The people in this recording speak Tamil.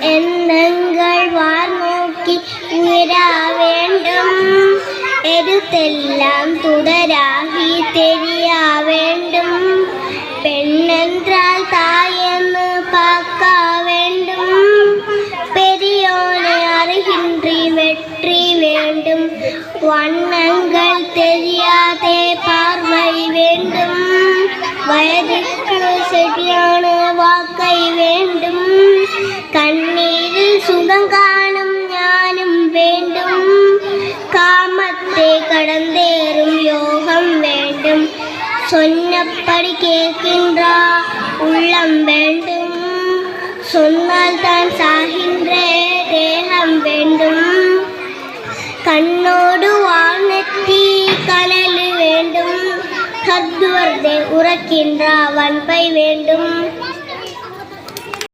எண்ணங்கள் வார் நோக்கி உயர வேண்டும். எடுத்தெல்லாம் தொடராகி தெரிய வேண்டும். பெண்ணென்றால் தாயென்னு பார்க்க வேண்டும். பெரியோனை அறிகின்றி வெற்றி வேண்டும். வண்ணங்கள் தெரியாதே பார்வை வேண்டும். வயதுக்கு சரியான வாக்கை காமத்தை கடந்தேறும் யோகம் வேண்டும். சொன்னபடி கேட்கின்றா உள்ளம் வேண்டும். சொன்னால் தான் சாகின்ற தேகம் வேண்டும். கண்ணோடு வானத்தி கனல் வேண்டும். சத்வர்தே உறக்கின்ற வன்பை வேண்டும்.